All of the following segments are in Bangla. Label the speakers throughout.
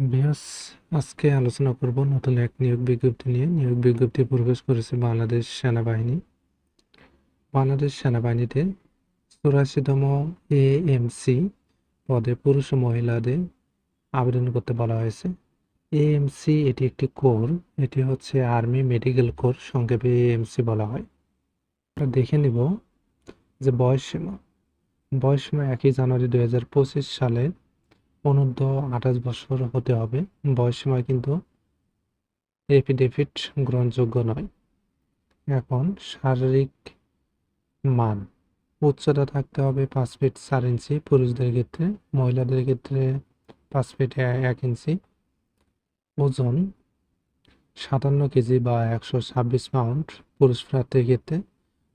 Speaker 1: বিয়াস আজকে আলোচনা করব নতুন এক নিয়োগ বিজ্ঞপ্তি নিয়ে। নিয়োগ বিজ্ঞপ্তি প্রকাশ করেছে বাংলাদেশ সেনাবাহিনী। বাংলাদেশ সেনাবাহিনীতে চুরাশিতম এএমসি পদে পুরুষ ও মহিলাদের আবেদন করতে বলা হয়েছে। এএমসি এটি একটি কোর, এটি হচ্ছে আর্মি মেডিকেল কোর, সংক্ষেপে এএমসি বলা হয়। আমরা দেখে নিব যে বয়সসীমা। বয়সসীমা একই জানুয়ারি দু হাজার পঁচিশ সালে অনূর্ধ্ব আঠাশ বছর হতে হবে। বয়সসীমা কিন্তু এফিডেভিট গ্রহণযোগ্য নয়। এখন শারীরিক মান, উচ্চতা থাকতে হবে পাঁচ ফিট চার ইঞ্চি পুরুষদের ক্ষেত্রে, মহিলাদের ক্ষেত্রে পাঁচ ফিট এক ইঞ্চি ওজন সাতান্ন কেজি বা একশো ছাব্বিশ পাউন্ড পুরুষ প্রার্থীর ক্ষেত্রে,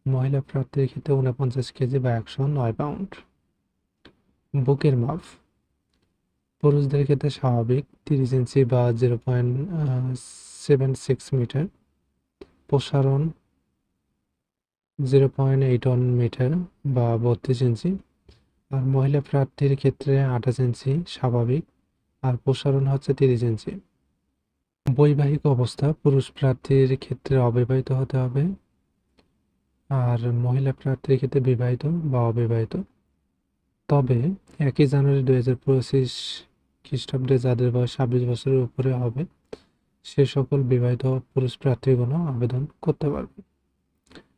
Speaker 1: মহিলা প্রার্থীর ক্ষেত্রে উনপঞ্চাশ কেজি বা একশো নয় পাউন্ড বুকের মাপ পুরুষদের ক্ষেত্রে স্বাভাবিক, তিরিশ ইঞ্চি বা zero point seven six meter প্রসারণ zero point eight one meter বা বত্রিশ ইঞ্চি। আর মহিলা প্রার্থীর ক্ষেত্রে আঠাশ ইঞ্চি স্বাভাবিক, আর প্রসারণ হচ্ছে তিরিশ ইঞ্চি। বৈবাহিক অবস্থা, পুরুষ প্রার্থীর ক্ষেত্রে অবিবাহিত হতে হবে, আর মহিলা প্রার্থীর ক্ষেত্রে বিবাহিত বা অবিবাহিত। তবে একই জানুয়ারি দু হাজার পঁচিশ খ্রিস্টাব্দে যাদের বয়স ছাব্বিশ বছরের উপরে হবে, সে সকল বিবাহিত পুরুষ প্রার্থীগুলো আবেদন করতে পারবে।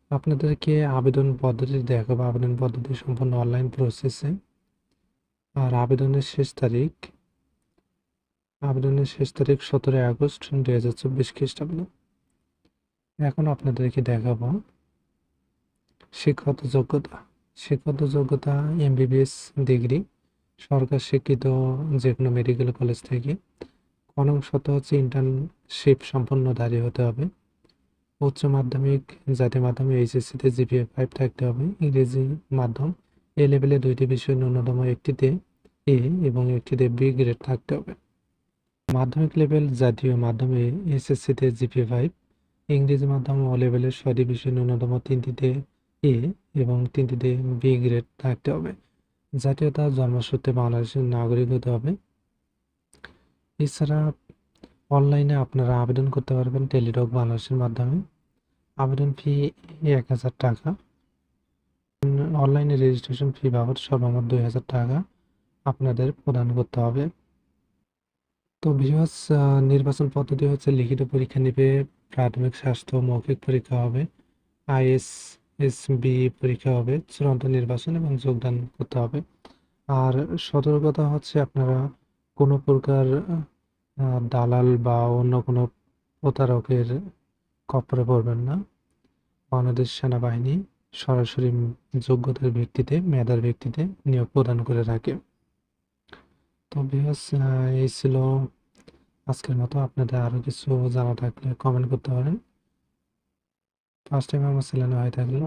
Speaker 1: আপনাদেরকে আবেদন পদ্ধতি দেখাবো আবেদন পদ্ধতি সম্পূর্ণ অনলাইন প্রসেসে? আর আবেদনের শেষ তারিখ? আবেদনের শেষ তারিখ সতেরোই আগস্ট দুই হাজার চব্বিশ খ্রিস্টাব্দ। এখন আপনাদেরকে দেখাবো শিক্ষাগত যোগ্যতা। শিক্ষাগত যোগ্যতা এমবিবিএস ডিগ্রি সরকার স্বীকৃত যে কোনো মেডিকেল কলেজ থেকে অনংশত হচ্ছে ইন্টার্নশিপ সম্পন্নধারী হতে হবে। উচ্চ মাধ্যমিক জাতীয় মাধ্যমিক এইচএসসিতে জিপিএ ফাইভ থাকতে হবে। ইংরেজি মাধ্যম এ লেভেলে দুইটি বিষয় ন্যূনতম একটিতে এ এবং একটিতে বি গ্রেড থাকতে হবে। মাধ্যমিক লেভেল জাতীয় মাধ্যমে এসএসসিতে জিপিএ ফাইভ ইংরেজি মাধ্যম ও লেভেলের ছয়টি বিষয় ন্যূনতম তিনটিতে এ এবং তিনটিতে বি গ্রেড থাকতে হবে। জাতীয়তা, জন্মসূত্রে বাংলাদেশের নাগরিক হতে হবে। এছাড়া অনলাইনে আপনারা আবেদন করতে পারবেন টেলিটক বাংলাদেশের মাধ্যমে। আবেদন ফি এক হাজার টাকা। অনলাইনে রেজিস্ট্রেশন ফি বাবদ সর্বমোট দুই হাজার টাকা আপনাদের প্রদান করতে হবে। তো বিহাস নির্বাচন পদ্ধতি হচ্ছে লিখিত পরীক্ষা নেবে প্রাথমিক স্বাস্থ্য মৌখিক পরীক্ষা হবে। আইএস এসবি পরীক্ষা হবে, চূড়ান্ত নির্বাচন এবং যোগদান করতে হবে। আর সতর্কতা হচ্ছে আপনারা কোনো প্রকার দালাল বা অন্য কোনো প্রতারকের কপরে পড়বেন না। বাংলাদেশ সেনাবাহিনী সরাসরি যোগ্যতার ভিত্তিতে, মেধার ভিত্তিতে নিয়োগ প্রদান করে থাকে। তো বিহাস এই ছিল আজকের মতো। আপনাদের আরও কিছু জানা থাকলে কমেন্ট করতে পারেন। ফার্স্ট টাইম আমার চ্যানেলে হয়ে থাকলে